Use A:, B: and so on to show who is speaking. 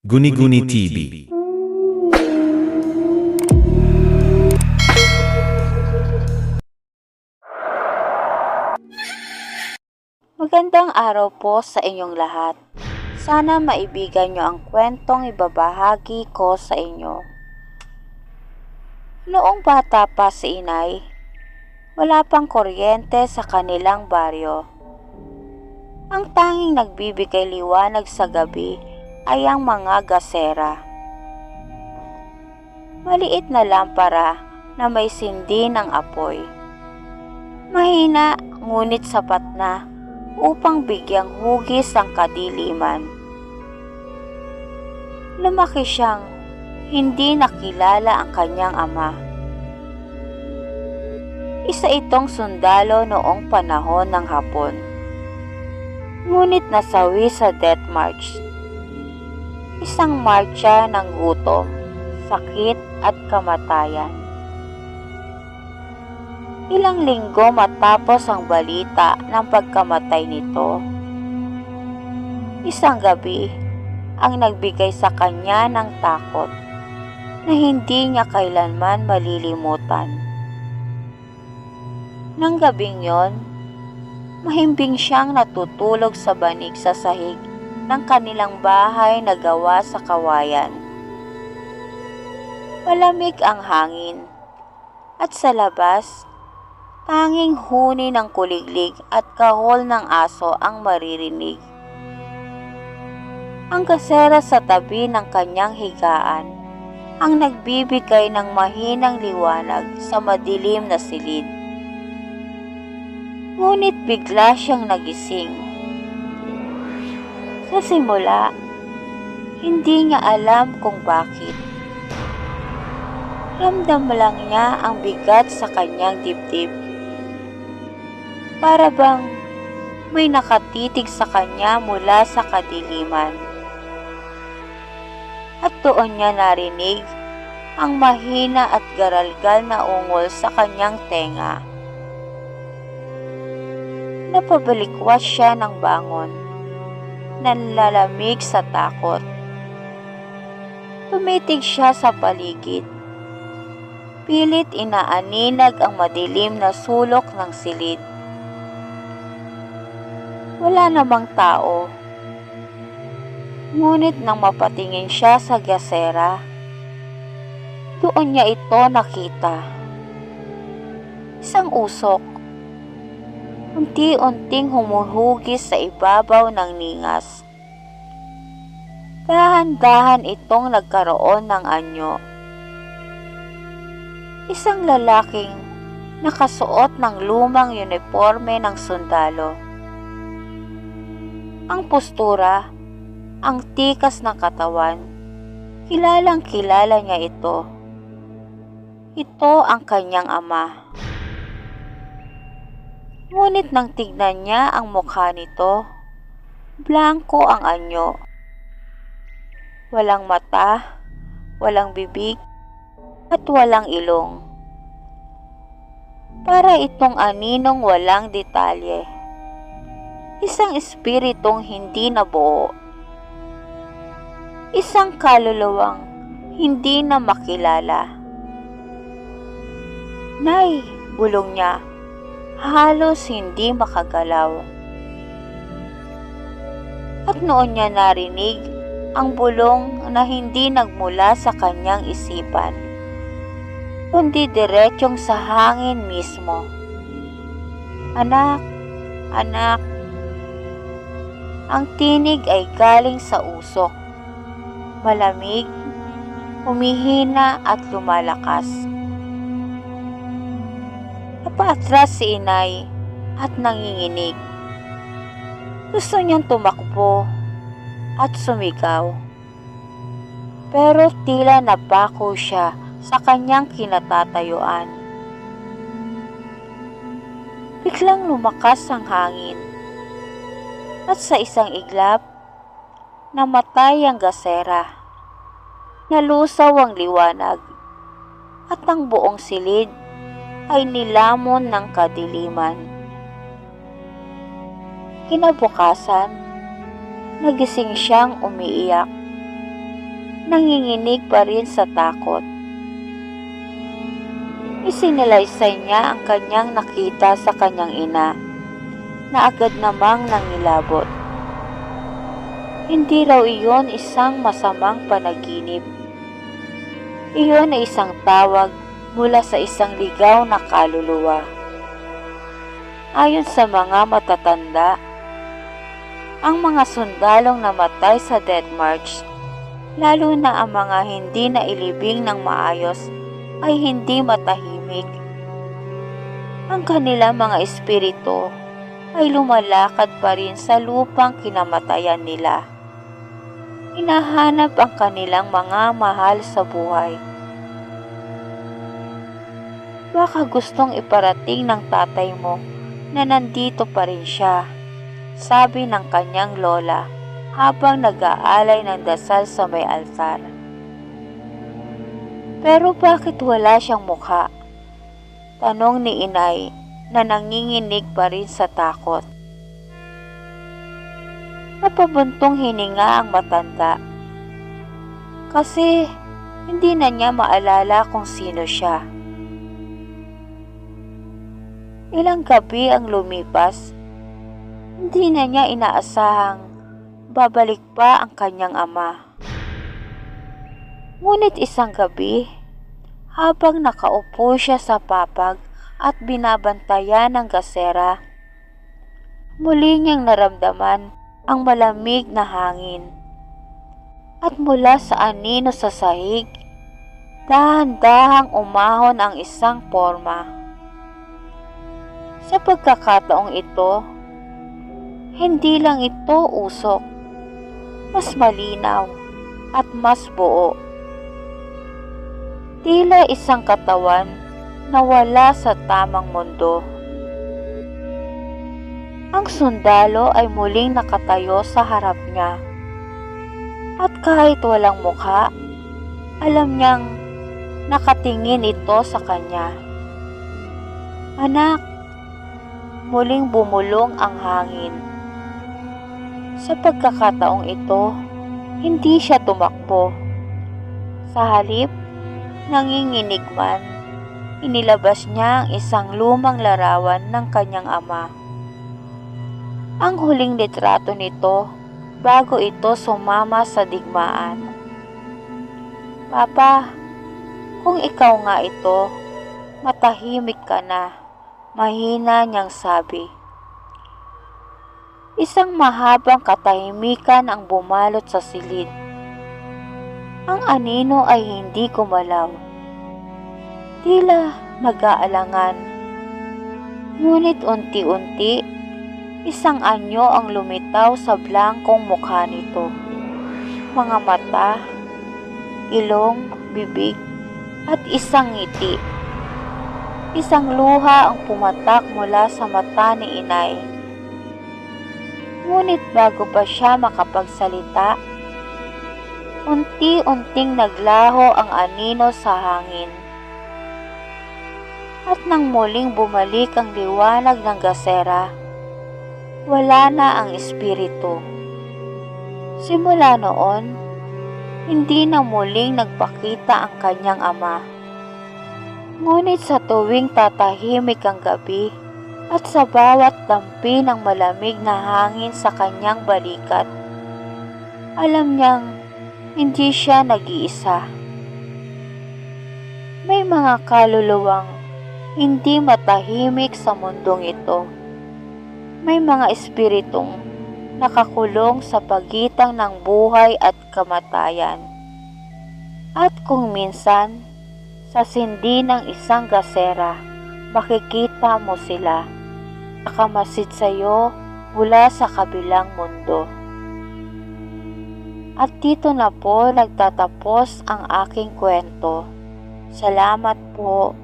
A: Guni-Guni TV.
B: Magandang araw po sa inyong lahat. Sana maibigan nyo ang kwentong ibabahagi ko sa inyo. Noong bata pa si inay, wala pang kuryente sa kanilang baryo. Ang tanging nagbibigay liwanag sa gabi ay ang mga gasera. Maliit na lampara na may sindi ng apoy. Mahina ngunit sapat na upang bigyang hugis ang kadiliman. Lumaki siyang hindi nakilala ang kanyang ama. Isa itong sundalo noong panahon ng hapon. Ngunit nasawi sa death march. Isang marcha ng gutom, sakit at kamatayan. Ilang linggo matapos ang balita ng pagkamatay nito. Isang gabi, ang nagbigay sa kanya ng takot na hindi niya kailanman malilimutan. Nang gabing yon, mahimbing siyang natutulog sa banig sa sahig ng kanilang bahay na gawa sa kawayan. Malamig ang hangin at sa labas Tanging huni ng kuliglig at kahol ng aso ang maririnig. Ang kasera sa tabi ng kanyang higaan ang nagbibigay ng mahinang liwanag sa madilim na silid. Ngunit bigla siyang nagising. Sa simula, hindi niya alam kung bakit. Ramdam lang niya ang bigat sa kanyang dibdib para bang may nakatitig sa kanya mula sa kadiliman. At doon niya narinig ang mahina at garalgal na ungol sa kanyang tenga. Napabalikwas siya ng bangon, nanlalamig sa takot. Tumitig siya sa paligid. Pilit inaaninag ang madilim na sulok ng silid wala namang tao. Ngunit nang mapatingin siya sa gasera, doon niya ito nakita. Isang usok. Unti-unting humuhugis sa ibabaw ng ningas. Dahan-dahan itong nagkaroon ng anyo. Isang lalaking nakasuot ng lumang uniforme ng sundalo ang postura, ang tikas ng katawan. Kilalang kilala niya ito. Ito ang kanyang ama. Ngunit nang tignan niya ang mukha nito, blanko ang anyo. Walang mata, walang bibig, at walang ilong. Para itong aninong walang detalye isang espiritong hindi nabuo. Isang kaluluwang hindi na makilala. Nay, bulong niya, halos hindi makagalaw. At noon niya narinig ang bulong na hindi nagmula sa kanyang isipan, kundi diretsyong sa hangin mismo. Anak, anak, ang tinig ay galing sa usok. Malamig, humihina at lumalakas. Napaatras si inay at nanginginig. Gusto niyang tumakbo at sumigaw. Pero tila napako siya sa kanyang kinatatayuan. Biglang lumakas ang hangin at sa isang iglap, namatay ang gasera. Nalusaw ang liwanag at ang buong silid ay nilamon ng kadiliman. Kinabukasan, nagising siyang umiiyak. nanginginig pa rin sa takot. Isinalaysay niya ang kanyang nakita sa kanyang ina, na agad namang nangilabot. Hindi raw iyon isang masamang panaginip. Iyon ay isang tawag mula sa isang ligaw na kaluluwa. Ayon sa mga matatanda, ang mga sundalong namatay sa Death March, lalo na ang mga hindi na ilibing ng maayos, ay hindi matahimik. Ang kanilang mga espiritu ay lumalakad pa rin sa lupang kinamatayan nila. Hinahanap ang kanilang mga mahal sa buhay. Baka gustong iparating ng tatay mo na nandito pa rin siya, sabi ng kanyang lola habang nag-aalay ng dasal sa may altar. Pero bakit wala siyang mukha? Tanong ni inay na nanginginig pa rin sa takot. Napabuntong hininga ang matanda. Kasi hindi na niya maalala kung sino siya. Ilang gabi ang lumipas, hindi na niya inaasahang babalik pa ang kanyang ama. Ngunit isang gabi, habang nakaupo siya sa papag at binabantayan ng gasera, muli niyang naramdaman ang malamig na hangin. At mula sa anino sa sahig, dahan-dahang umahon ang isang forma. Sa pagkakataong ito, hindi lang ito usok, mas malinaw at mas buo. Tila isang katawan na wala sa tamang mundo. Ang sundalo ay muling nakatayo sa harap niya. At kahit walang mukha, alam niyang nakatingin ito sa kanya. Anak, muling bumulong ang hangin. Sa pagkakataong ito, hindi siya tumakbo. Sa halip, nanginginig man, inilabas niya ang isang lumang larawan ng kanyang ama. Ang huling litrato nito bago ito sumama sa digmaan. Papa, kung ikaw nga ito, matahimik ka na. Mahina niyang sabi. Isang mahabang katahimikan ang bumalot sa silid. Ang anino ay hindi gumalaw. Tila nag-aalangan. Ngunit unti-unti, isang anyo ang lumitaw sa blangkong mukha nito. Mga mata, ilong, bibig, at isang ngiti. Isang luha ang pumatak mula sa mata ni inay. Ngunit bago pa siya makapagsalita, unti-unting naglaho ang anino sa hangin. At nang muling bumalik ang liwanag ng gasera, wala na ang espiritu. Simula noon, hindi na muling nagpakita ang kanyang ama. Ngunit sa tuwing tatahimik ang gabi at sa bawat dampi ng malamig na hangin sa kanyang balikat, alam niyang hindi siya nag-iisa. May mga kaluluwang hindi matahimik sa mundong ito. May mga espiritong nakakulong sa pagitan ng buhay at kamatayan. At kung minsan, sa sindi ng isang gasera, makikita mo sila. Nakamasid sa iyo mula sa kabilang mundo. At dito na po nagtatapos ang aking kwento. Salamat po